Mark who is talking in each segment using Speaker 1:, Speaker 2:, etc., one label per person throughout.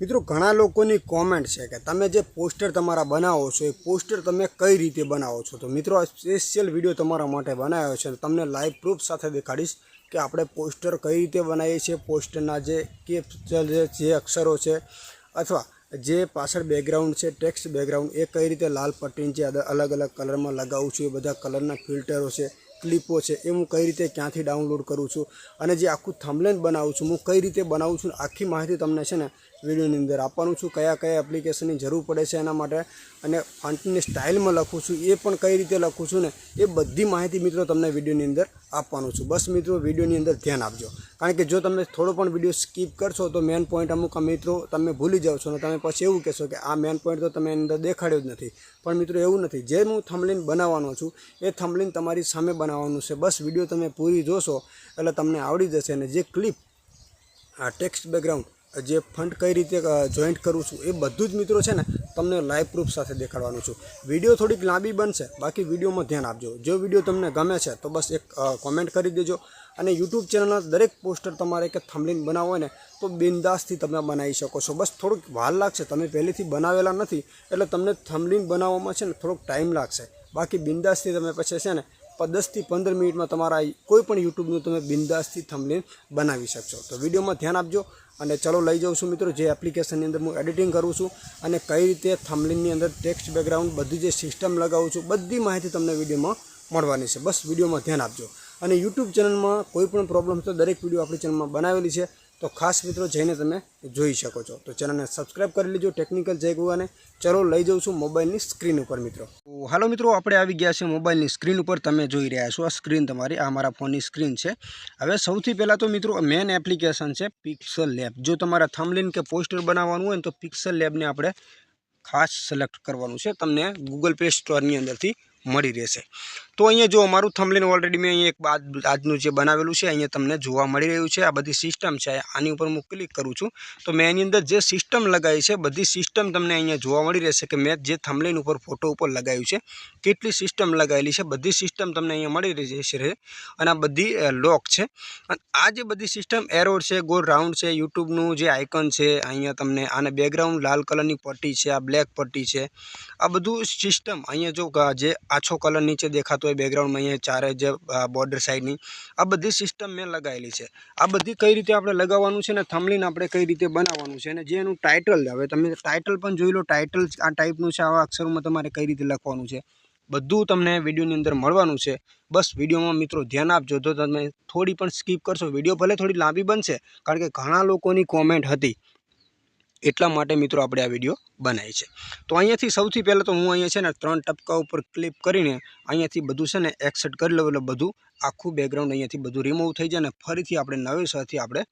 Speaker 1: મિત્રો, ઘણા લોકોની કોમેન્ટ છે કે તમે જે પોસ્ટર તમારા બનાવો છો, એ પોસ્ટર તમે કઈ રીતે બનાવો છો? તો મિત્રો સ્પેશિયલ વીડિયો તમારા માટે બનાવ્યો છે. તમને લાઈવ પ્રૂફ સાથે દેખાડીશ કે આપણે પોસ્ટર કઈ રીતે બનાવીએ છીએ. પોસ્ટરના જે કેપ્ચર જે અક્ષરો છે, અથવા જે પાછળ બેકગ્રાઉન્ડ છે ટેક્સ્ટ બેકગ્રાઉન્ડ એ કઈ રીતે લાલ પટ્ટીની જે અલગ અલગ કલરમાં લગાવું છું, એ બધા કલરના ફિલ્ટરો છે ક્લિપો છે, એ હું કઈ રીતે ક્યાંથી ડાઉનલોડ કરું છું અને જે આખું થમલેન બનાવું છું, હું કઈ રીતે બનાવું છું, આખી માહિતી તમને છે ને વિડીયોની અંદર આપવાનું છું, કયા કયા એપ્લિકેશનની જરૂર પડે છે એના માટે અને ફંટની સ્ટાઇલમાં લખું છું, એ પણ કઈ રીતે લખું છું ને એ બધી માહિતી મિત્રો તમને વિડીયોની અંદર આપવાનું છું. બસ મિત્રો, વિડીયોની અંદર ધ્યાન આપજો. કારણ કે જો તમે થોડો પણ વીડિયો સ્કીપ કરશો તો મેન પોઈન્ટ અમુક મિત્રો તમે ભૂલી જાઓ છો અને તમે પછી એવું કહેશો કે આ મેન પોઈન્ટ તો તમે એની અંદર દેખાડ્યો જ નથી. પણ મિત્રો એવું નથી. જે હું થમલિન બનાવવાનો છું, એ થંબલીન તમારી સામે બનાવવાનું છે. બસ વીડિયો તમે પૂરી જોશો એટલે તમને આવડી જશે અને જે ક્લિપ આ ટેક્સ્ટ બેકગ્રાઉન્ડ જે ફંડ કઈ રીતે જોઈન્ટ કરું છું એ બધું જ મિત્રો છે ને તમને લાઈવ પ્રૂફ સાથે દેખાડવાનું છું. વીડિયો થોડીક લાંબી બનશે, બાકી વિડીયોમાં ધ્યાન આપજો. જો વીડિયો તમને ગમે છે તો બસ એક કોમેન્ટ કરી દેજો અને યુટ્યુબ ચેનલના દરેક પોસ્ટર તમારે કે થંબલીન બનાવવો હોય ને તો બિંદાસથી તમે બનાવી શકો છો. બસ થોડુંક વાર લાગશે, તમે પહેલેથી બનાવેલા નથી એટલે તમને થંબલીન બનાવવામાં છે ને થોડોક ટાઈમ લાગશે. બાકી બિંદાસથી તમે પછી છે ને દસથી પંદર મિનિટમાં તમારા કોઈ પણ યુટ્યુબનું તમે બિંદાસથી થંબનેલ બનાવી શકશો. તો વિડીયોમાં ધ્યાન આપજો અને ચલો લઈ જાઉં છું મિત્રો જે એપ્લિકેશનની અંદર હું એડિટિંગ કરું છું અને કઈ રીતે થમલિનની અંદર ટેક્સ્ટ બેકગ્રાઉન્ડ બધી જે સિસ્ટમ લગાવું છું, બધી માહિતી તમને વિડીયોમાં મળવાની છે. બસ વિડીયોમાં ધ્યાન આપજો. અને યુટ્યુબ ચેનલમાં કોઈ પણ પ્રોબ્લેમ તો દરેક વીડિયો આપણી ચેનલમાં બનાવેલી છે. તો ખાસ મિત્રો જઈને તમે જોઈ શકો છો. તો ચેનલને સબસ્ક્રાઈબ કરી લેજો ટેકનિકલ જય ગુવાને. ચલો લઈ જાઉં છું મોબાઈલની સ્ક્રીન ઉપર મિત્રો. હાલો મિત્રો, આપણે આવી ગયા છે મોબાઈલની સ્ક્રીન ઉપર. તમે જોઈ રહ્યા છો આ સ્ક્રીન તમારી, આ મારા ફોનની સ્ક્રીન છે. હવે સૌથી પહેલાં તો મિત્રો મેન એપ્લિકેશન છે પિક્સલ લેબ જો તમારા થમલિન કે પોસ્ટર બનાવવાનું હોય તો પિક્સલ લેબને આપણે ખાસ સિલેક્ટ કરવાનું છે. તમને ગૂગલ પ્લે સ્ટોરની અંદરથી મળી રહેશે. તો અહીંયા જો અમારું થમલેન ઓલરેડી મેં અહીંયા એક બાદ, આજનું જે બનાવેલું છે, અહીંયા તમને જોવા મળી રહ્યું છે. આ બધી સિસ્ટમ છે. આની ઉપર હું ક્લિક કરું છું. તો મેં એની અંદર જે સિસ્ટમ લગાવી છે, બધી સિસ્ટમ તમને અહીંયા જોવા મળી રહેશે કે મેં જે થમલેન ઉપર ફોટો ઉપર લગાવ્યું છે, કેટલી સિસ્ટમ લગાવેલી છે, બધી સિસ્ટમ તમને અહીંયા મળી રહી છે અને આ બધી લોક છે. આ જે બધી સિસ્ટમ એરોડ છે ગોળ રાઉન્ડ છે, યુટ્યુબનું જે આઇકન છે, અહીંયા તમને આને બેકગ્રાઉન્ડ લાલ કલરની પટ્ટી છે, આ બ્લેક પટ્ટી છે. આ બધું સિસ્ટમ અહીંયા જો જે આછો કલર નીચે દેખાતો હોય બેકગ્રાઉન્ડમાં અહીંયા ચારે જે બોર્ડર સાઈડની આ બધી સિસ્ટમ મેં લગાવેલી છે. આ બધી કઈ રીતે આપણે લગાવવાનું છે ને થમલીન આપણે કઈ રીતે બનાવવાનું છે અને જે એનું ટાઇટલ હવે તમે ટાઇટલ પણ જોઈ લો ટાઇટલ આ ટાઈપનું છે, આવા અક્ષરોમાં તમારે કઈ રીતે લખવાનું છે. બધું તમને વિડીયોની અંદર મળવાનું છે. બસ વિડીયોમાં મિત્રો ધ્યાન આપજો. તો તમે થોડી પણ સ્કીપ કરશો વીડિયો ભલે થોડી લાંબી બનશે, કારણ કે ઘણા લોકોની કોમેન્ટ હતી. એટલા માટે મિત્રો આપણે આ વીડિયો બનાવી છે તો અહીંયાથી સૌથી પહેલાં તો હું અહીંયા છે ને ત્રણ ટપકા ઉપર ક્લિપ કરીને અહીંયાથી બધું છે ને એક્સેટ કરી લઉં એટલે બધું આખું બેકગ્રાઉન્ડ અહીંયાથી બધું રિમૂવ થઈ જાય ને ફરીથી આપણે નવેસરથી આપણે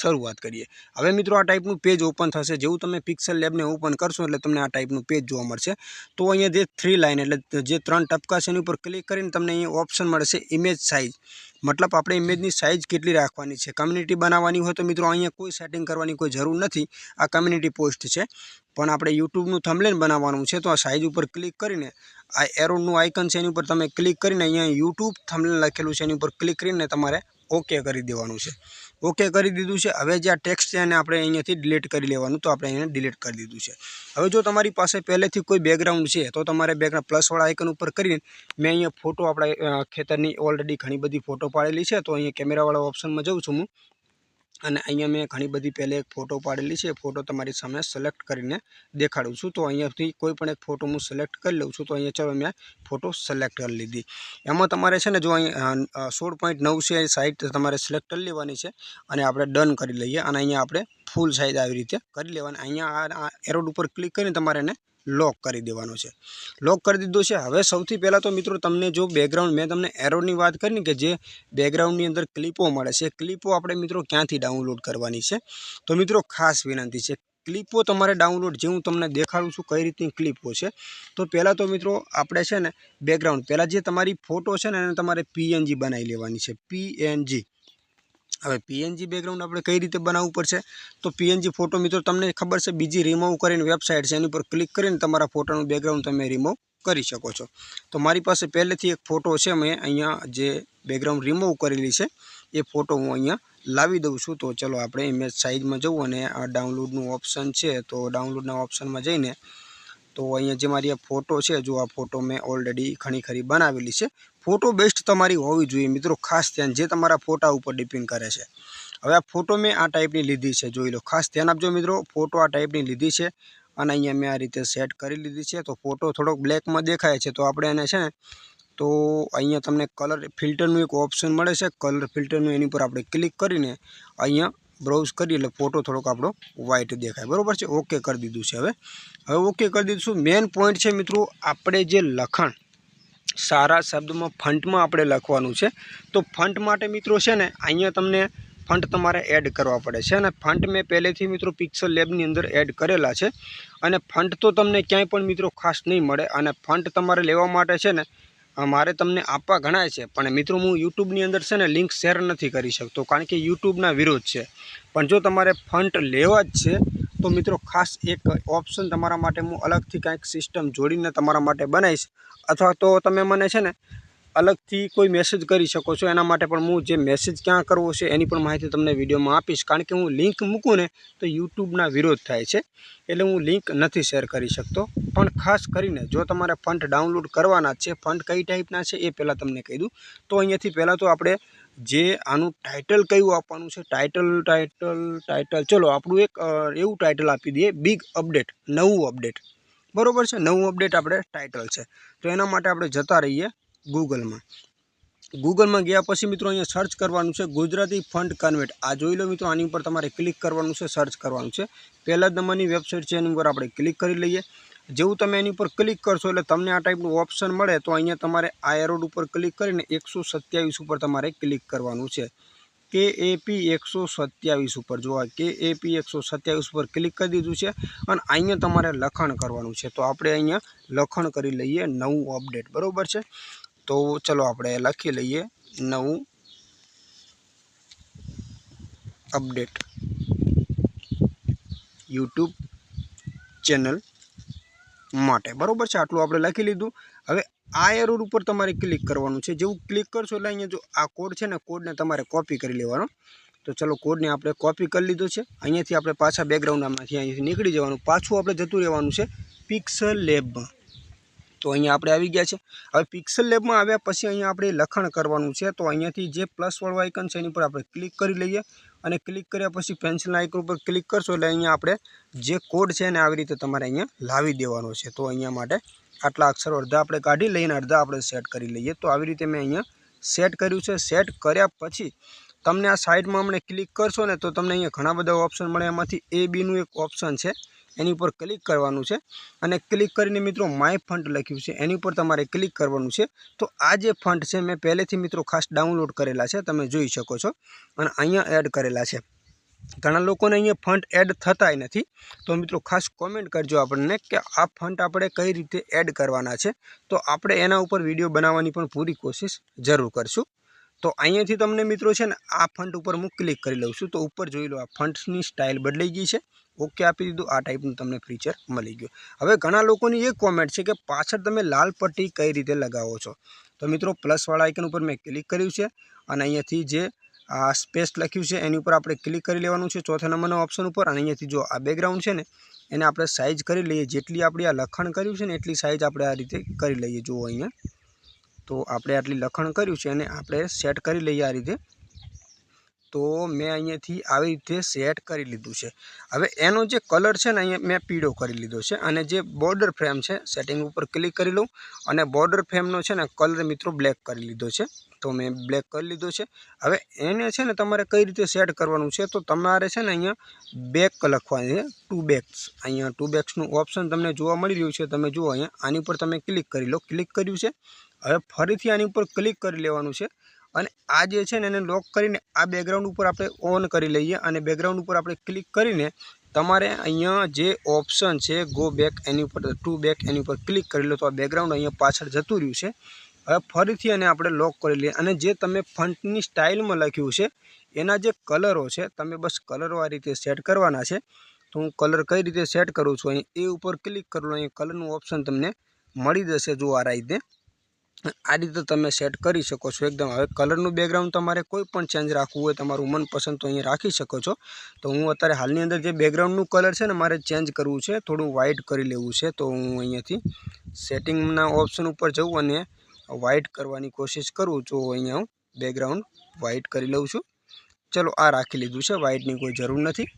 Speaker 1: શરૂઆત કરીએ. હવે મિત્રો આ ટાઈપનું પેજ ઓપન થશે. જેવું તમે પિક્સલ લેબને ઓપન કરશો એટલે તમને આ ટાઈપનું પેજ જોવા મળશે. તો અહીંયા જે થ્રી લાઇન એટલે જે ત્રણ ટપકા છે એની ઉપર ક્લિક કરીને તમને અહીંયા ઓપ્શન મળશે ઇમેજ સાઇઝ મતલબ આપણે ઇમેજની સાઇઝ કેટલી રાખવાની છે? કમ્યુનિટી બનાવવાની હોય તો મિત્રો અહીંયા કોઈ સેટિંગ કરવાની કોઈ જરૂર નથી. આ કમ્યુનિટી પોસ્ટ છે. પણ આપણે યુટ્યુબનું થમલેન બનાવવાનું છે તો આ સાઇઝ ઉપર ક્લિક કરીને આ એરોનું આઇકન છે એની ઉપર તમે ક્લિક કરીને અહીંયા યુટ્યુબ થમલેન લખેલું છે એની ઉપર ક્લિક કરીને તમારે ઓકે કરી દેવાનું છે. ઓકે કરી દીધું છે. હવે જે આ ટેક્સ્ટ છે એને આપણે અહીંયાથી ડિલીટ કરી લેવાનું તો આપણે અહીંયા ડિલીટ કરી દીધું છે. હવે જો તમારી પાસે પહેલેથી કોઈ બેકગ્રાઉન્ડ છે, તો તમારે બેકગ્રાઉન્ડ પ્લસવાળા આઇકન ઉપર કરીને મેં અહીંયા ફોટો આપણે ખેતરની ઓલરેડી ઘણી બધી ફોટો પાડેલી છે. તો અહીંયા કેમેરાવાળા ઓપ્શનમાં જઉં છું હું. અને અહીંયા મેં ઘણી બધી પહેલે એક ફોટો પાડેલી છે. ફોટો તમારી સામે સિલેક્ટ કરીને દેખાડું છું. તો અહીંયાથી કોઈ પણ એક ફોટો હું સિલેક્ટ કરી લઉં છું. તો અહીંયા ચાલો મેં ફોટો સિલેક્ટ કરી લીધી. એમાં તમારે છે ને જો અહીં સોળ પોઈન્ટ નવ છે સાઈડ તમારે સિલેક્ટ કરી લેવાની છે અને આપણે ડન કરી લઈએ અને અહીંયા આપણે ફૂલ સાઇઝ આવી રીતે કરી લેવાની. અહીંયા આ એરોડ ઉપર ક્લિક કરીને તમારે એને લોક કરી દેવાનો છે. લોક કરી દીધો છે. હવે સૌથી પહેલાં તો મિત્રો તમને જો બેકગ્રાઉન્ડ મેં તમને એરોની વાત કરી ને કે જે બેકગ્રાઉન્ડની અંદર ક્લિપો મળે છે. ક્લિપો આપણે મિત્રો ક્યાંથી ડાઉનલોડ કરવાની છે? તો મિત્રો ખાસ વિનંતી છે. ક્લિપો તમારે ડાઉનલોડ જે હું તમને દેખાડું છું કઈ રીતની ક્લિપો છે. તો પહેલાં તો મિત્રો આપણે છે ને બેકગ્રાઉન્ડ પહેલાં જે તમારી ફોટો છે ને એને તમારે પીએનજી બનાવી લેવાની છે. પીએનજી હવે પીએનજી બેકગ્રાઉન્ડ આપણે કઈ રીતે બનાવવું પડશે? તો પીએનજી ફોટો મિત્રો, તમને ખબર છે, બીજી રિમૂવ કરીને વેબસાઇટ છે, એની ઉપર ક્લિક કરીને તમારા ફોટોનું બેકગ્રાઉન્ડ તમે રિમૂવ કરી શકો છો. તો મારી પાસે પહેલેથી એક ફોટો છે, મેં અહીંયા જે બેકગ્રાઉન્ડ રિમૂવ કરેલી છે, એ ફોટો હું અહીંયા લાવી દઉં છું. તો ચલો આપણે ઇમેજ સાઇઝમાં જવું અને આ ડાઉનલોડનું ઓપ્શન છે, તો ડાઉનલોડના ઓપ્શનમાં જઈને તો અહીંયા જે મારી આ ફોટો છે, જો આ ફોટો મેં ઓલરેડી ઘણી ખરી બનાવેલી છે ફોટો બેસ્ટ તમારી હોવી જોઈએ મિત્રો, ખાસ ધ્યાન, જે તમારા ફોટા ઉપર ડિપેન્ડ કરે છે. હવે આ ફોટો મેં આ ટાઈપની લીધી છે, જોઈ લો. ખાસ ધ્યાન આપજો મિત્રો ફોટો આ ટાઈપની લીધી છે અને અહીંયા મેં આ રીતે સેટ કરી લીધી છે. તો ફોટો થોડોક બ્લેકમાં દેખાય છે, તો આપણે એને છે ને, તો અહીંયા તમને કલર ફિલ્ટરનું એક ઓપ્શન મળે છે. કલર ફિલ્ટરનું એની પર આપણે ક્લિક કરીને અહીંયા બ્રાઉઝ કરીએ, એટલે ફોટો થોડોક આપણો વ્હાઇટ દેખાય. બરાબર છે? ઓકે કરી દીધું છે હવે. હવે ઓકે કરી દીધું મેઇન પોઈન્ટ છે મિત્રો, આપણે જે લખાણ સારા શબ્દમાં ફંટમાં આપણે લખવાનું છે. તો ફંટ માટે મિત્રો છે ને, અહીંયા તમને ફંટ તમારે એડ કરવા પડે છે અને ફંટ મેં પહેલેથી મિત્રો પિક્સલ લેબની અંદર એડ કરેલા છે. અને ફંટ તો તમને ક્યાંય પણ મિત્રો ખાસ નહીં મળે અને ફંટ તમારે લેવા માટે છે ને મારે તમને આપવા ઘણાય છે. પણ મિત્રો હું યુટ્યુબની અંદર છે ને લિંક શેર નથી કરી શકતો, કારણ કે યુટ્યુબના વિરોધ છે. પણ જો તમારે ફંટ લેવા જ છે તો મિત્રો, ખાસ એક ઓપ્શન તમારા માટે હું અલગથી કાંઈક સિસ્ટમ જોડીને તમારા માટે બનાવીશ. અથવા તો તમે મને છે ને અલગથી કોઈ મેસેજ કરી શકો છો. એના માટે પણ હું જે મેસેજ ક્યાં કરવો છે એની પણ માહિતી તમને વિડીયોમાં આપીશ. કારણ કે હું લિંક મૂકું ને તો યુટ્યુબના વિરોધ થાય છે. એટલે હું લિંક નથી શેર કરી શકતો. પણ ખાસ કરીને જો તમારે ફંડ ડાઉનલોડ કરવાના છે ફંડ કઈ ટાઈપના છે એ પહેલાં તમને કહી દઉં. તો અહીંયાથી પહેલાં તો આપણે જે આનું ટાઇટલ કયું આપવાનું છે ટાઇટલ ટાઇટલ ટાઇટલ ચલો, આપણું એક એવું ટાઇટલ આપી દઈએ બિગ અપડેટ નવું અપડેટ બરોબર છે? નવું અપડેટ આપણે ટાઇટલ છે. તો એના માટે આપણે જતા રહીએ. ગૂગલમાં. ગૂગલમાં ગયા પછી મિત્રો અહીંયા સર્ચ કરવાનું છે ગુજરાતી ફંડ કન્વર્ટ આ જોઈ લો મિત્રો, આની ઉપર તમારે ક્લિક કરવાનું છે સર્ચ કરવાનું છે. પહેલાં જ નંબરની વેબસાઇટ છે, એની ઉપર આપણે ક્લિક કરી લઈએ. જેવું તમે એની ઉપર ક્લિક કરશો એટલે તમને આ ટાઈપનું ઓપ્શન મળે, તો અહીંયા તમારે આ એરોડ ઉપર ક્લિક કરીને એકસો સત્યાવીસ ઉપર તમારે ક્લિક કરવાનું છે. કે એપી એકસો સત્યાવીસ ઉપર. જોવા કે એપી એકસો સત્યાવીસ ઉપર ક્લિક કરી દીધું છે અને અહીંયા તમારે લખાણ કરવાનું છે. તો આપણે અહીંયા લખાણ કરી લઈએ નવું અપડેટ બરાબર છે? તો ચલો આપણે લખી લઈએ નવું અપડેટ. યુટ્યુબ ચેનલ માટે. બરાબર છે, આટલું આપણે લખી લીધું. હવે આ એરોર ઉપર તમારે ક્લિક કરવાનું છે. જેવું ક્લિક કરશો એટલે અહીંયા જો આ કોડ છે ને, કોડને તમારે કોપી કરી લેવાનો. તો ચલો કોડને આપણે કોપી કરી લીધો છે. અહીંયાથી આપણે પાછા બેકગ્રાઉન્ડમાંથી અહીંયાથી નીકળી જવાનું. પાછું આપણે જતું રહેવાનું છે પિક્સલ લેબમાં તો અહીંયા આપણે આવી ગયા છે. હવે પિક્સલ લેબમાં આવ્યા પછી અહીંયા આપણે લખાણ કરવાનું છે. તો અહીંયાથી જે પ્લસ પ્લસવાળું આઇકન છે એની પર આપણે ક્લિક કરી લઈએ અને ક્લિક કર્યા પછી પેન્સિલ આઇકન ઉપર ક્લિક કરશો એટલે અહીંયા આપણે જે કોડ છે એને આવી રીતે તમારે અહીંયા લાવી દેવાનો છે. તો અહીંયા માટે આટલા અક્ષરો અડધા આપણે કાઢી લઈને અડધા આપણે સેટ કરી લઈએ. તો આવી રીતે મેં અહીંયા સેટ કર્યું છે. સેટ કર્યા પછી તમને આ સાઇડમાં અમને ક્લિક કરશો ને તો તમને અહીંયા ઘણા બધા ઓપ્શન મળે. એમાંથી એ બીનું એક ઓપ્શન છે. એની ઉપર ક્લિક કરવાનું છે. અને ક્લિક કરીને મિત્રો માય ફંડ લખ્યું છે. એની ઉપર તમારે ક્લિક કરવાનું છે. તો આ જે ફંડ છે મેં પહેલેથી મિત્રો ખાસ ડાઉનલોડ કરેલા છે. તમે જોઈ શકો છો. અને અહીંયા એડ કરેલા છે. ઘણા લોકોને અહીંયા ફંડ એડ થતાય નથી. તો મિત્રો ખાસ કોમેન્ટ કરજો આપણને કે આ ફંડ આપણે કઈ રીતે એડ કરવાના છે. તો આપણે એના ઉપર વીડિયો બનાવવાની પણ પૂરી કોશિશ જરૂર કરશું. તો અહીંયાથી તમને મિત્રો છે ને આ ફંડ ઉપર હું ક્લિક કરી લઉં છું. તો ઉપર જોઈ લો આ ફંડની સ્ટાઇલ બદલાઈ ગઈ છે. ઓકે આપી દીધું. આ ટાઈપનું તમને ફીચર મળી ગયું. હવે ઘણા લોકોની એ કોમેન્ટ છે કે પાછળ તમે લાલ પટ્ટી કઈ રીતે લગાવો છો? તો મિત્રો પ્લસવાળા આઇકન ઉપર મેં ક્લિક કર્યું છે અને અહીંયાથી જે આ સ્પેસ લખ્યું છે એની ઉપર આપણે ક્લિક કરી લેવાનું છે ચોથા નંબરના ઓપ્શન ઉપર અને અહીંયાથી જો આ બેકગ્રાઉન્ડ છે ને, એને આપણે સાઇઝ કરી લઈએ. જેટલી આપણે આ લખાણ કર્યું છે ને એટલી સાઇઝ આપણે આ રીતે કરી લઈએ. જુઓ અહીંયા. તો આપણે આટલી લખાણ કર્યું છે અને આપણે સેટ કરી લઈએ આ રીતે. તો મેં અહીંયાથી આવી રીતે સેટ કરી લીધું છે. હવે એનો જે કલર છે ને, અહીંયા મેં પીળો કરી લીધો છે અને જે બોર્ડર ફ્રેમ છે સેટિંગ ઉપર ક્લિક કરી લઉં અને બોર્ડર ફ્રેમનો છે ને કલર મિત્રો બ્લેક કરી લીધો છે. તો મેં બ્લેક કરી લીધો છે. હવે એને છે ને, તમારે કઈ રીતે સેટ કરવાનું છે તો તમારે છે ને, અહીંયા બેક લખવાની છે. ટુ બેક્સ અહીંયા ટુ બેક્સનું ઓપ્શન તમને જોવા મળી રહ્યું છે. તમે જુઓ અહીંયા, આની ઉપર તમે ક્લિક કરી લો. ક્લિક કર્યું છે. હવે ફરીથી આની ઉપર ક્લિક કરી લેવાનું છે. અને આ જે છે ને એને લોક કરીને આ બેકગ્રાઉન્ડ ઉપર આપણે ઓન કરી લઈએ અને બેકગ્રાઉન્ડ ઉપર આપણે ક્લિક કરીને તમારે અહીંયા જે ઓપ્શન છે ગો બેક એની ઉપર ટુ બેક એની ઉપર ક્લિક કરી લો, તો આ બેકગ્રાઉન્ડ અહીંયા પાછળ જતું રહ્યું છે. હવે ફરીથી એને આપણે લોક કરી લઈએ અને જે તમે ફંટની સ્ટાઇલમાં લખ્યું છે, એના જે કલરો છે, તમે બસ કલરો આ રીતે સેટ કરવાના છે. તો હું કલર કઈ રીતે સેટ કરું છું, અહીં એ ઉપર ક્લિક કરું અહીંયા કલરનું ઓપ્શન તમને મળી જશે જો આ રીતે. આ રીતે તમે સેટ કરી શકો છો એકદમ. હવે કલરનું બેકગ્રાઉન્ડ તમારે કોઈ પણ ચેન્જ રાખવું હોય, તમારું મનપસંદ તો અહીંયા રાખી શકો છો. તો હું અત્યારે હાલની અંદર જે બેકગ્રાઉન્ડનું કલર છે ને, મારે ચેન્જ કરવું છે, થોડું વ્હાઇટ કરી લેવું છે. તો હું અહીંયાથી સેટિંગના ઓપ્શન ઉપર જઉં અને વ્હાઇટ કરવાની કોશિશ કરું જો અહીંયા હું બેકગ્રાઉન્ડ વ્હાઇટ કરી લઉં છું. ચલો આ રાખી લીધું છે વ્હાઇટની કોઈ જરૂર નથી.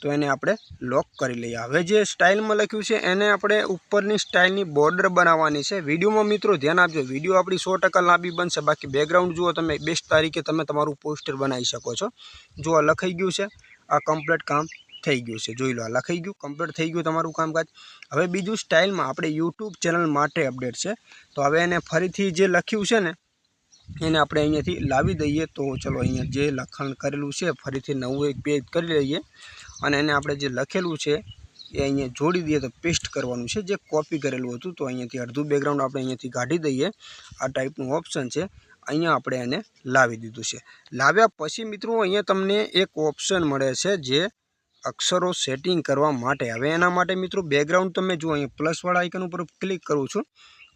Speaker 1: તો એને આપણે લોક કરી લઈએ. હવે જે સ્ટાઇલમાં લખ્યું છે, એને આપણે ઉપરની સ્ટાઇલની બોર્ડર બનાવવાની છે. વિડીયોમાં મિત્રો ધ્યાન આપજો, વીડિયો આપણી સો ટકા લાંબી બનશે. બાકી બેકગ્રાઉન્ડ જુઓ તમે બેસ્ટ તારીખે તમે તમારું પોસ્ટર બનાવી શકો છો. જો આ લખાઈ ગયું છે, આ કમ્પ્લીટ કામ થઈ ગયું છે. જોઈ લો, આ લખાઈ ગયું કમ્પ્લીટ થઈ ગયું તમારું કામકાજ. હવે બીજું સ્ટાઇલમાં આપણે યુટ્યુબ ચેનલ માટે અપડેટ છે. તો હવે એને ફરીથી જે લખ્યું છે ને એને આપણે અહીંયાથી લાવી દઈએ તો ચલો અહીંયા જે લખાણ કરેલું છે, ફરીથી નવું એક પેજ કરી લઈએ અને એને આપણે જે લખેલું છે, એ અહીંયા જોડી દઈએ તો પેસ્ટ કરવાનું છે. જે કોપી કરેલું હતું તો અહીંયાથી અડધું બેકગ્રાઉન્ડ આપણે અહીંયાથી કાઢી દઈએ. આ ટાઈપનું ઓપ્શન છે. અહીંયા આપણે એને લાવી દીધું છે. લાવ્યા પછી મિત્રો અહીંયા તમને એક ઓપ્શન મળે છે જે અક્ષરો સેટિંગ કરવા માટે. હવે એના માટે મિત્રો બેકગ્રાઉન્ડ તમે જુઓ, અહીંયા પ્લસવાળા આઇકન ઉપર ક્લિક કરું છું.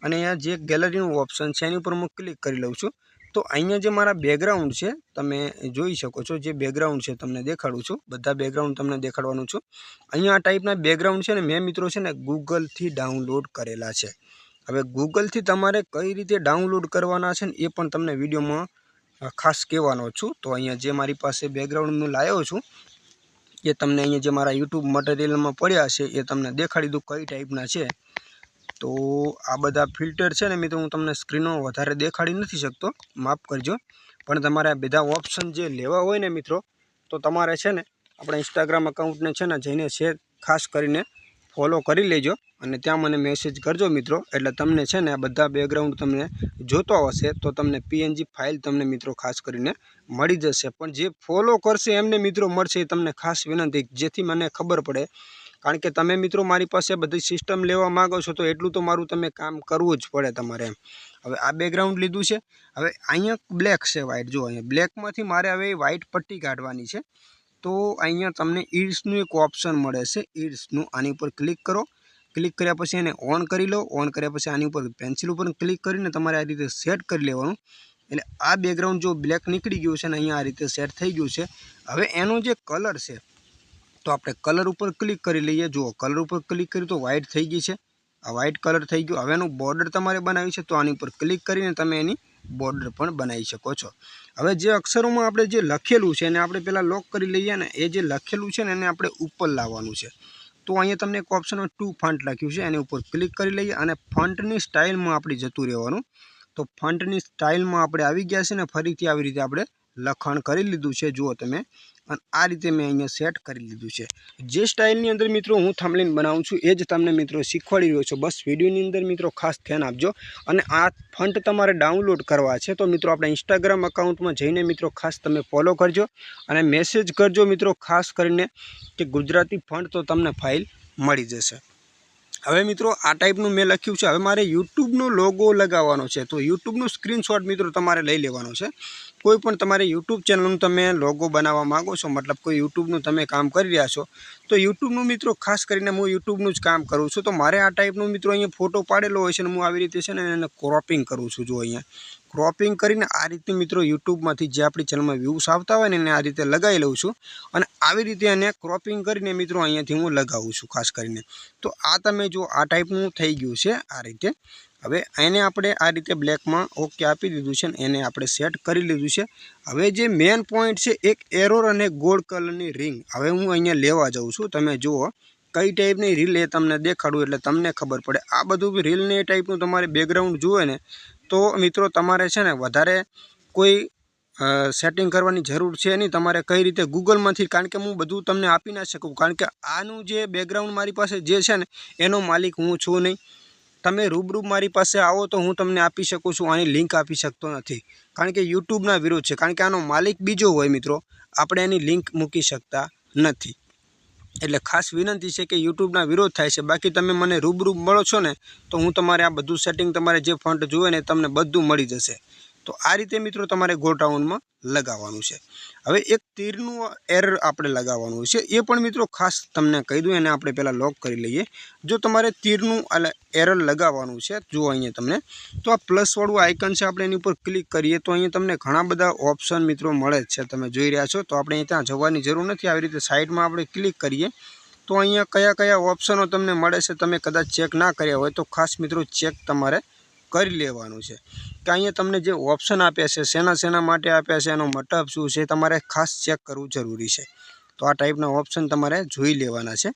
Speaker 1: અને અહીંયા જે ગેલેરીનું ઓપ્શન છે, એની ઉપર હું ક્લિક કરી લઉં છું. તો અહીંયા જે મારા બેકગ્રાઉન્ડ છે, તમે જોઈ શકો છો, જે બેકગ્રાઉન્ડ છે, તમને દેખાડું છું. બધા બેકગ્રાઉન્ડ તમને દેખાડવાનું છું. અહીંયા આ ટાઈપના બેકગ્રાઉન્ડ છે ને, મેં મિત્રો છે ને ગૂગલથી ડાઉનલોડ કરેલા છે. હવે ગૂગલથી તમારે કઈ રીતે ડાઉનલોડ કરવાના છે ને, એ પણ તમને વિડીયોમાં ખાસ કહેવાનો છું. તો અહીંયા જે મારી પાસે બેકગ્રાઉન્ડ હું લાવ્યો છું, એ તમને અહીંયા જે મારા યુટ્યુબ મટીરિયલમાં પડ્યા છે, એ તમને દેખાડી દઉં કઈ ટાઈપના છે. તો આ બધા ફિલ્ટર છે ને મિત્રો, હું તમને સ્ક્રીનો વધારે દેખાડી નથી શકતો. માફ કરજો. પણ તમારે આ બધા ઓપ્શન જે લેવા હોય ને મિત્રો, તો તમારે છે ને આપણા ઇન્સ્ટાગ્રામ અકાઉન્ટને છે ને જઈને શેર ખાસ કરીને ફોલો કરી લેજો અને ત્યાં મને મેસેજ કરજો મિત્રો. એટલે તમને છે ને આ બધા બેકગ્રાઉન્ડ તમને જોતો હશે, તો તમને પીએનજી ફાઇલ તમને મિત્રો ખાસ કરીને મળી જશે. પણ જે ફોલો કરશે એમને મિત્રો મળશે એ તમને ખાસ વિનંતી, જેથી મને ખબર પડે કારણ કે તમે મિત્રો મારી પાસે બધી સિસ્ટમ લેવા માગો છો, તો એટલું તો મારું તમે કામ કરવું જ પડે તમારે એમ. હવે આ બેકગ્રાઉન્ડ લીધું છે. હવે અહીંયા બ્લેક છે વ્હાઇટ જો અહીંયા બ્લેકમાંથી મારે હવે વ્હાઇટ પટ્ટી કાઢવાની છે. તો અહીંયા તમને ઇડ્સનું એક ઓપ્શન મળે છે. ઇડ્સનું આની ઉપર ક્લિક કરો. ક્લિક કર્યા પછી એને ઓન કરી લો. ઓન કર્યા પછી આની ઉપર પેન્સિલ ઉપર ક્લિક કરીને તમારે આ રીતે સેટ કરી લેવાનું. એટલે આ બેકગ્રાઉન્ડ જો બ્લેક નીકળી ગયું છે અને અહીંયા આ રીતે સેટ થઈ ગયું છે. હવે એનો જે કલર છે તો આપણે કલર ઉપર ક્લિક કરી લઈએ. જુઓ કલર ઉપર ક્લિક કર્યું તો વ્હાઇટ થઈ ગઈ છે. આ વ્હાઇટ કલર થઈ ગયું. હવે એનું બોર્ડર તમારે બનાવ્યું છે, તો આની ઉપર ક્લિક કરીને તમે એની બોર્ડર પણ બનાવી શકો છો. હવે જે અક્ષરોમાં આપણે જે લખેલું છે, એને આપણે પહેલાં લોક કરી લઈએ ને એ જે લખેલું છે ને એને આપણે ઉપર લાવવાનું છે. તો અહીંયા તમને એક ઓપ્શનમાં ટુ ફંટ લખ્યું છે, એની ઉપર ક્લિક કરી લઈએ અને ફંટની સ્ટાઇલમાં આપણે જતું રહેવાનું. તો ફંટની સ્ટાઇલમાં આપણે આવી ગયા છે ને, ફરીથી આવી રીતે આપણે લખાણ કરી લીધું છે. જુઓ તમે અને આ રીતે મેં અહીંયા સેટ કરી લીધું છે. જે સ્ટાઇલની અંદર મિત્રો હું થાંભલીને બનાવું છું, એ જ તમને મિત્રો શીખવાડી રહ્યો છું. બસ વિડીયોની અંદર મિત્રો ખાસ ધ્યાન આપજો. અને આ ફંટ તમારે ડાઉનલોડ કરવા છે, તો મિત્રો આપણા ઇન્સ્ટાગ્રામ અકાઉન્ટમાં જઈને મિત્રો ખાસ તમે ફોલો કરજો. અને મેસેજ કરજો મિત્રો ખાસ કરીને કે ગુજરાતી ફંડ તો તમને ફાઇલ મળી જશે. હવે મિત્રો આ ટાઈપનું મેં લખ્યું છે. હવે મારે યુટ્યુબનો લોગો લગાવવાનો છે. તો યુટ્યુબનો સ્ક્રીનશોટ મિત્રો તમારે લઈ લેવાનો છે. કોઈ પણ તમારે યુટ્યુબ ચેનલનું તમે લોગો બનાવવા માગો છો, મતલબ કોઈ યુટ્યુબનું તમે કામ કરી રહ્યા છો, તો યુટ્યુબનું મિત્રો ખાસ કરીને હું યુટ્યુબનું જ કામ કરું છું. તો મારે આ ટાઈપનું મિત્રો અહીંયા ફોટો પાડેલો હોય છે ને હું આવી રીતે છે ને એને ક્રોપિંગ કરું છું જો અહીંયા. ક્રોપિંગ કરીને આ રીતે મિત્રો યુટ્યુબમાંથી જે આપણી ચેનલમાં વ્યૂઝ આવતા હોય ને એને આ રીતે લગાવી લઉં છું. અને આવી રીતે એને ક્રોપિંગ કરીને મિત્રો અહીંયાથી હું લગાવું છું ખાસ કરીને. તો આ તમે જો આ ટાઈપનું થઈ ગયું છે આ રીતે. હવે એને આપણે આ રીતે બ્લેકમાં ઓકે આપી દીધું છે ને એને આપણે સેટ કરી લીધું છે. હવે જે મેન પોઈન્ટ છે, એક એરોર અને ગોલ્ડ કલરની રિંગ હવે હું અહીંયા લેવા જાઉં છું. તમે જુઓ, કઈ ટાઈપની રીલ એ તમને દેખાડું એટલે તમને ખબર પડે. આ બધું રીલને એ ટાઈપનું તમારે બેકગ્રાઉન્ડ જુએ ને તો મિત્રો, તમારે છે ને વધારે કોઈ સેટિંગ કરવાની જરૂર છે નહીં. તમારે કઈ રીતે ગૂગલમાંથી કારણ કે હું બધું તમને આપી ના શકું. કારણ કે આનું જે બેકગ્રાઉન્ડ મારી પાસે જે છે ને, એનો માલિક હું છું નહીં. તમે રૂબરૂ મારી પાસે આવો તો હું તમને આપી શકું છું. આની લિંક આપી શકતો નથી. કારણ કે યુટ્યુબના વિરુદ્ધ છે. કારણ કે આનો માલિક બીજો હોય મિત્રો. આપણે એની લિંક મૂકી શકતા નથી. એટલે ખાસ વિનંતી છે કે યુટ્યુબના વિરોધ થાય છે. બાકી તમે મને રૂબરૂ મળો છો ને, તો હું તમારે આ બધું સેટિંગ તમારે જે ફંડ જોઈએ ને તમને બધું મળી જશે. તો આ રીતે મિત્રો તમારે ગોટાઉનમાં લગાવવાનું છે. હવે એક તીરનું એરર આપણે લગાવવાનું છે. એ પણ મિત્રો ખાસ તમને કહી દઉં, એને આપણે પહેલાં લોક કરી લઈએ. જો તમારે તીરનું એરર લગાવવાનું છે જો અહીંયા તમને. તો આ પ્લસવાળું આઇકન છે, આપણે એની ઉપર ક્લિક કરીએ તો અહીંયા તમને ઘણા બધા ઓપ્શન મિત્રો મળે છે. તમે જોઈ રહ્યા છો, તો આપણે ત્યાં જવાની જરૂર નથી. આવી રીતે સાઈડમાં આપણે ક્લિક કરીએ તો અહીંયા કયા કયા ઓપ્શનો તમને મળે છે, તમે કદાચ ચેક ના કર્યા હોય તો ખાસ મિત્રો ચેક તમારે કરી લેવાનું છે. કે અહીંયા તમને જે ઓપ્શન આપ્યા છે, શેના શેના માટે આપ્યા છે, એનો મતલબ શું છે તમારે ખાસ ચેક કરવું જરૂરી છે. તો આ ટાઈપના ઓપ્શન તમારે જોઈ લેવાના છે.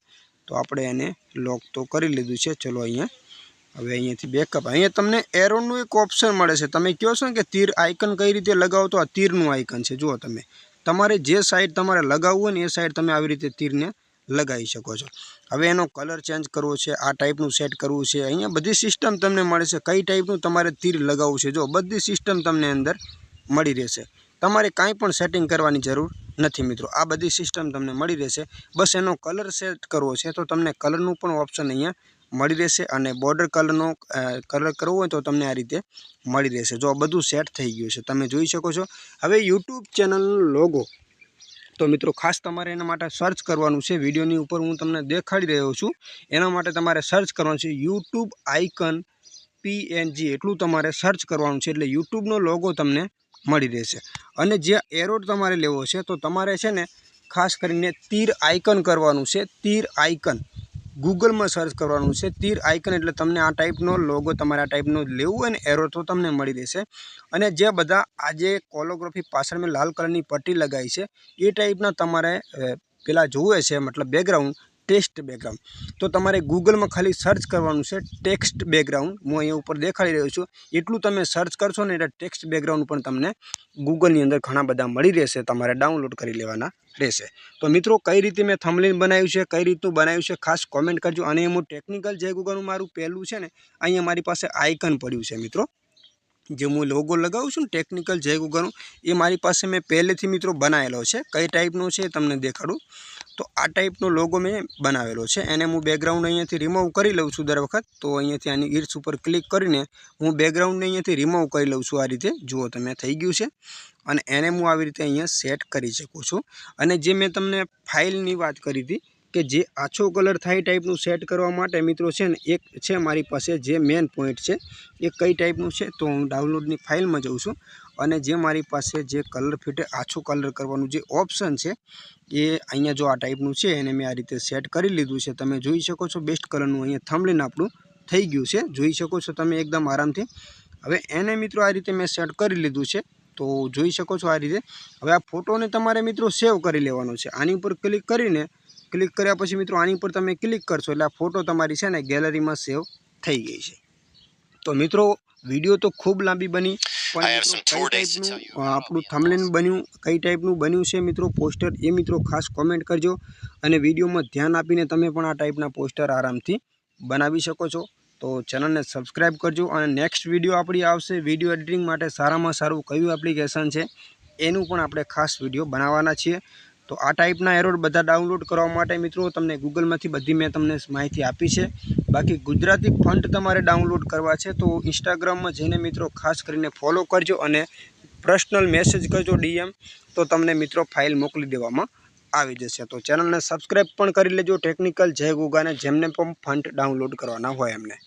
Speaker 1: તો આપણે એને લોક તો કરી લીધું છે. ચલો અહીંયા, હવે અહીંયાથી બેકઅપ અહીંયા તમને એરોનું એક ઓપ્શન મળે છે. તમે કહો છો ને કે તીર આઇકન કઈ રીતે લગાવો, તો આ તીરનું આઇકન છે. જુઓ તમે. તમારે જે સાઈડ તમારે લગાવવું હોય ને એ સાઈડ તમે આવી રીતે તીરને લગાવી શકો છો. હવે એનો કલર ચેન્જ કરવો છે, આ ટાઈપનું સેટ કરવું છે, અહીંયા બધી સિસ્ટમ તમને મળે છે. કઈ ટાઈપનું તમારે તીર લગાવવું છે? જો, બધી સિસ્ટમ તમને અંદર મળી રહેશે. તમારે કાંઈ પણ સેટિંગ કરવાની જરૂર નથી મિત્રો. આ બધી સિસ્ટમ તમને મળી રહેશે. બસ એનો કલર સેટ કરવો છે તો તમને કલરનું પણ ઓપ્શન અહીંયા મળી રહેશે અને બોર્ડર કલરનો કલર કરવો હોય તો તમને આ રીતે મળી રહેશે. જો બધું સેટ થઈ ગયું છે. તમે જોઈ શકો છો. હવે યુટ્યુબ ચેનલનો લોગો તો મિત્રો, ખાસ તમારે એના માટે સર્ચ કરવાનું છે. વિડીયોની ઉપર હું તમને દેખાડી રહ્યો છું. એના માટે તમારે સર્ચ કરવાનું છે યુટ્યુબ આઇકન પીએનજી એટલું તમારે સર્ચ કરવાનું છે એટલે યુટ્યુબનો લોગો તમને મળી રહેશે. અને જે એરોડ તમારે લેવો છે, તો તમારે છે ને ખાસ કરીને તીર આઇકન કરવાનું છે. તીર આઇકન ગૂગલમાં સર્ચ કરવાનું છે તીર આઇકન એટલે તમને આ ટાઈપનો લોગો તમારે આ ટાઈપનો લેવું હોય ને એરો તો તમને મળી રહેશે. અને જે બધા આજે કોલોગ્રાફી પાછળ મેં લાલ કલરની પટ્ટી લગાવી છે, એ ટાઈપના તમારે પેલા જોવે છે, મતલબ બેકગ્રાઉન્ડ ટેક્સ્ટ બેકગ્રાઉન્ડ. તો તમારે ગૂગલમાં ખાલી સર્ચ કરવાનું છે ટેક્સ્ટ બેકગ્રાઉન્ડ. હું અહીંયા ઉપર દેખાડી રહ્યો છું. એટલું તમે સર્ચ કરશો ને એટલે ટેક્સ્ટ બેકગ્રાઉન્ડ પણ તમને ગૂગલની અંદર ઘણા બધા મળી રહેશે. તમારે ડાઉનલોડ કરી લેવાના રહેશે. તો મિત્રો, કઈ રીતે મેં થમલીન બનાવ્યું છે, કઈ રીતનું બનાવ્યું છે, ખાસ કોમેન્ટ કરજો. અને હું ટેકનિકલ જય ગૂગલનું મારું પહેલું છે ને, અહીંયા મારી પાસે આઇકન પડ્યું છે મિત્રો. જે હું લોગો લગાવું છું ને ટેકનિકલ જય ગૂગલનું, એ મારી પાસે મેં પહેલેથી મિત્રો બનાવેલો છે. કઈ ટાઈપનો છે તમને દેખાડું. તો આ ટાઈપનો લોગો મેં બનાવેલો છે. એને હું બેકગ્રાઉન્ડ અહીંયાથી રિમૂવ કરી લઉં છું દર વખત. તો અહીંયાથી આની ઇર્સ ઉપર ક્લિક કરીને હું બેકગ્રાઉન્ડને અહીંયાથી રિમૂવ કરી લઉં છું આ રીતે. જુઓ તમે થઈ ગયું છે. અને એને હું આવી રીતે અહીંયા સેટ કરી શકું છું. અને જે મેં તમને ફાઇલની વાત કરી હતી કે જે આછો કલર થાય ટાઈપનું સેટ કરવા માટે મિત્રો છે ને, એક છે મારી પાસે જે મેન પોઈન્ટ છે, એ કઈ ટાઈપનું છે તો હું ડાઉનલોડની ફાઇલમાં જઉં છું. અને જે મારી પાસે જે કલર ફિટે આછો કલર કરવાનું જે ઓપ્શન છે, એ અહીંયા જો આ ટાઈપનું છે, એને મેં આ રીતે સેટ કરી લીધું છે. તમે જોઈ શકો છો બેસ્ટ કલરનું અહીંયા થંબલીન આપણું થઈ ગયું છે. જોઈ શકો છો તમે એકદમ આરામથી. હવે એને મિત્રો આ રીતે મેં સેટ કરી લીધું છે. તો જોઈ શકો છો આ રીતે. હવે આ ફોટોને તમારે મિત્રો સેવ કરી લેવાનો છે. આની ઉપર ક્લિક કરીને, ક્લિક કર્યા પછી મિત્રો આની ઉપર તમે ક્લિક કરશો એટલે આ ફોટો તમારી છે ને ગેલેરીમાં સેવ થઈ ગઈ છે. તો મિત્રો વીડિયો તો ખૂબ લાંબી બની પણ. આપણું થમલેન બન્યું કઈ ટાઈપનું બન્યું છે મિત્રો પોસ્ટર એ મિત્રો ખાસ કોમેન્ટ કરજો. અને વિડીયોમાં ધ્યાન આપીને તમે પણ આ ટાઈપના પોસ્ટર આરામથી બનાવી શકો છો. તો ચેનલને સબસ્ક્રાઈબ કરજો અને નેક્સ્ટ વીડિયો આપણી આવશે વીડિયો એડિટિંગ માટે સારામાં સારું કયું એપ્લિકેશન છે એનું પણ આપણે ખાસ વીડિયો બનાવવાના છીએ. તો આ ટાઈપના એરોડ બધા ડાઉનલોડ કરવા માટે મિત્રો તમને ગૂગલમાંથી બધી મેં તમને માહિતી આપી છે. બાકી ગુજરાતી ફંટ તમારે ડાઉનલોડ કરવા છે તો ઇન્સ્ટાગ્રામમાં જઈને મિત્રો ખાસ કરીને ફોલો કરજો અને પર્સનલ મેસેજ કરજો ડીએમ તો તમને મિત્રો ફાઇલ મોકલી દેવામાં આવી જશે. તો ચેનલને સબસ્ક્રાઈબ પણ કરી લેજો ટેકનિકલ જય ગુગાને જેમને પણ ફંટ ડાઉનલોડ કરવાના હોય એમને.